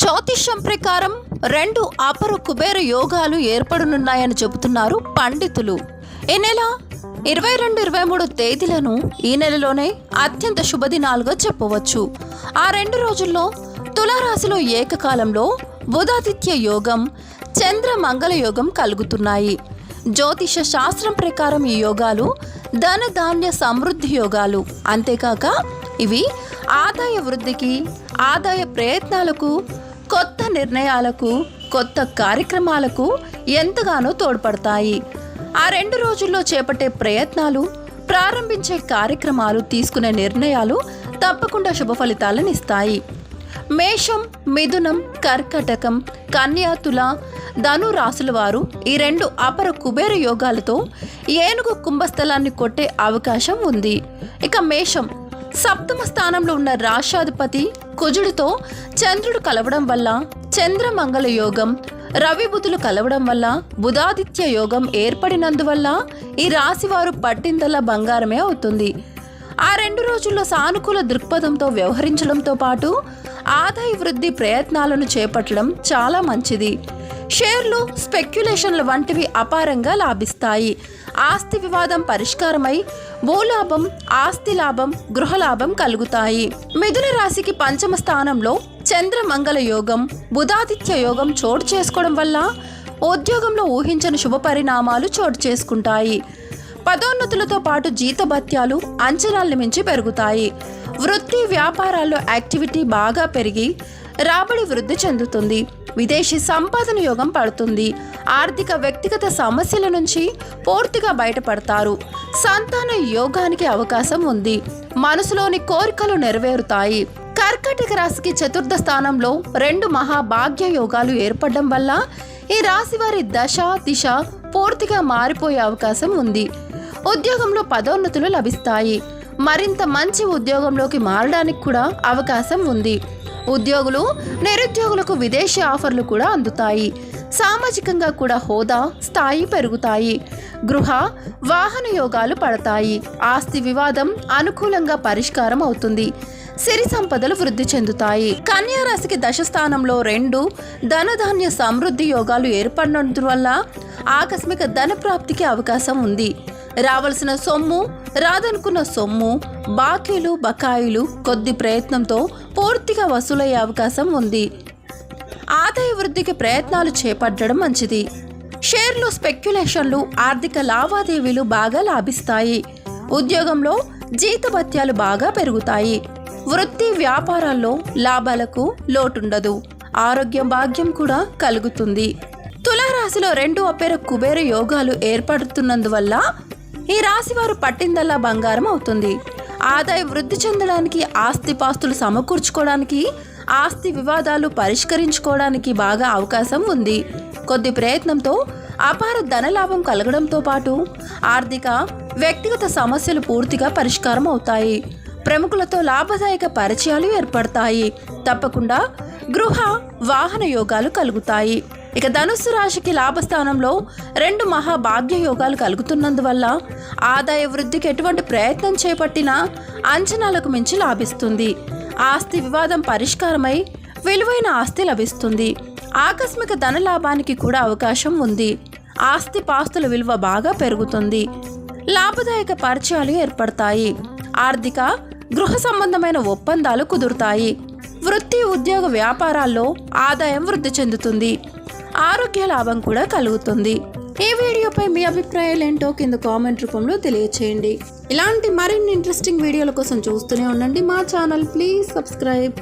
జ్యోతిష్యం ప్రకారం రెండు అపర కుబేర యోగాలు ఏర్పడనున్నాయని చెబుతున్నారు పండితులు. ఈ నెల ఇరవై రెండు ఇరవై మూడు తేదీలను ఈ నెలలోనే అత్యంత శుభదినాలుగా చెప్పవచ్చు. ఆ రెండు రోజుల్లో తులారాశిలో ఏకకాలంలో బుధాదిత్య యోగం చంద్ర మంగళ యోగం కలుగుతున్నాయి. జ్యోతిష శాస్త్రం ప్రకారం ఈ యోగాలు ధన ధాన్య సమృద్ధి యోగాలు. అంతేకాక ఇవి ఆదాయ వృద్ధికి ఆదాయ ప్రయత్నాలకు కొత్త నిర్ణయాలకు కొత్త కార్యక్రమాలకు ఎంతగానో తోడ్పడతాయి. ఆ రెండు రోజుల్లో చేపట్టే ప్రయత్నాలు ప్రారంభించే కార్యక్రమాలు తీసుకునే నిర్ణయాలు తప్పకుండా శుభ ఫలితాలను ఇస్తాయి. మేషం మిథునం కర్కటకం కన్యాతుల ధను రాసుల వారు ఈ రెండు అపర కుబేర యోగాలతో ఏనుగు కుంభస్థలాన్ని కొట్టే అవకాశం ఉంది. ఇక మేషం సప్తమ స్థానంలో ఉన్న రాష్ట్రాధిపతి కుజుడితో చంద్రుడు కలవడం వల్ల చంద్రమంగళ యోగం రవి బుధులు కలవడం వల్ల బుధాదిత్య యోగం ఏర్పడినందువల్ల ఈ రాశివారు పట్టిందల్లా బంగారమే అవుతుంది. ఆ రెండు రోజుల్లో సానుకూల దృక్పథంతో వ్యవహరించడంతో పాటు ఆదాయ వృద్ధి ప్రయత్నాలను చేపట్టడం చాలా మంచిది. షేర్లు స్పెక్యులేషన్ల వంటివి అపారంగా లాభిస్తాయి. ఆస్తి వివాదం పరిష్కారమై భూలాభం ఆస్తి లాభం గృహలాభం కలుగుతాయి. మిథున రాశికి పంచమ స్థానంలో చంద్రమంగళ యోగం బుధాదిత్య యోగం చోటు చేసుకోవడం వల్ల ఉద్యోగంలో ఊహించని శుభ పరిణామాలు చోటు చేసుకుంటాయి. పదోన్నతులతో పాటు జీతభత్యాలు అంచనాలను మించి పెరుగుతాయి. వృత్తి వ్యాపారాల్లో యాక్టివిటీ బాగా పెరిగి రాబడి వృద్ధి చెందుతుంది. విదేశీ సంపాదన యోగం పడుతుంది. ఆర్థిక వ్యక్తిగత సమస్యల నుంచి పూర్తిగా బయటపడతారు. సంతాన యోగానికి అవకాశం ఉంది. మనసులోని కోరికలు నెరవేరుతాయి. కర్కటక రాశికి చతుర్థ స్థానంలో రెండు మహాభాగ్య యోగాలు ఏర్పడడం వల్ల ఈ రాశి వారి దశ దిశ పూర్తిగా మారిపోయే అవకాశం ఉంది. ఉద్యోగంలో పదోన్నతులు లభిస్తాయి. మరింత మంచి ఉద్యోగంలోకి మారడానికి కూడా అవకాశం ఉంది. ఉద్యోగులు నిరుద్యోగులకు విదేశీ ఆఫర్లు కూడా అందుతాయి. సామాజికంగా కూడా హోదా స్థాయి పెరుగుతాయి. గృహ వాహన యోగాలు పడతాయి. ఆస్తి వివాదం అనుకూలంగా పరిష్కారం అవుతుంది. సిరి సంపదలు వృద్ధి చెందుతాయి. కన్యారాశికి దశస్థానంలో దశ స్థానంలో రెండు ధనధాన్య సమృద్ధి యోగాలు ఏర్పడినందువల్ల ఆకస్మిక ధన ప్రాప్తికి అవకాశం ఉంది. రావలసిన సొమ్ము రాదనుకున్న సొమ్ము బాకీలు బకాయిలు కొద్ది ప్రయత్నంతో పూర్తిగా వసూలయ్యే అవకాశం ఉంది. ఆదాయ వృద్ధికి ప్రయత్నాలు చేపట్టడం మంచిది. షేర్లు స్పెక్యులేషన్లు ఆర్థిక లావాదేవీలు బాగా లాభిస్తాయి. ఉద్యోగంలో జీతభత్యాలు బాగా పెరుగుతాయి. వృత్తి వ్యాపారాల్లో లాభాలకు లోటుండదు. ఆరోగ్యం భాగ్యం కూడా కలుగుతుంది. తులారాశిలో రెండు అపేర కుబేర యోగాలు ఏర్పడుతున్నందువల్ల ఈ రాశివారు పట్టిందల్లా బంగారం అవుతుంది. ఆదాయ వృద్ధి చెందడానికి ఆస్తిపాస్తులు సమకూర్చుకోవడానికి ఆస్తి వివాదాలు పరిష్కరించుకోవడానికి బాగా అవకాశం ఉంది. కొద్ది ప్రయత్నంతో అపార ధనలాభం కలగడంతో పాటు ఆర్థిక వ్యక్తిగత సమస్యలు పూర్తిగా పరిష్కారం అవుతాయి. ప్రముఖులతో లాభదాయక పరిచయాలు ఏర్పడతాయి. తప్పకుండా గృహ వాహన యోగాలు కలుగుతాయి. ఇక ధనుస్సు రాశికి లాభస్థానంలో రెండు మహాభాగ్య యోగాలు కలుగుతున్నందువల్ల ఆదాయ వృద్ధికి ఎటువంటి ప్రయత్నం చేపట్టినా అంచనాలకు మించి లాభిస్తుంది. ఆస్తి వివాదం పరిష్కారమై విలువైన ఆస్తి లభిస్తుంది. ఆకస్మిక ధన లాభానికి కూడా అవకాశం ఉంది. ఆస్తి పాస్తుల విలువ బాగా పెరుగుతుంది. లాభదాయక పరిచయాలు ఏర్పడతాయి. ఆర్థిక గృహ సంబంధమైన ఒప్పందాలు కుదురుతాయి. వృత్తి ఉద్యోగ వ్యాపారాల్లో ఆదాయం వృద్ధి చెందుతుంది. ఆరోగ్య లాభం కూడా కలుగుతుంది. ఈ వీడియోపై మీ అభిప్రాయాలు ఏంటో కింద కామెంట్ రూపంలో తెలియచేయండి. ఇలాంటి మరిన్ని ఇంట్రెస్టింగ్ వీడియోల కోసం చూస్తూనే ఉండండి మా ఛానల్. Please subscribe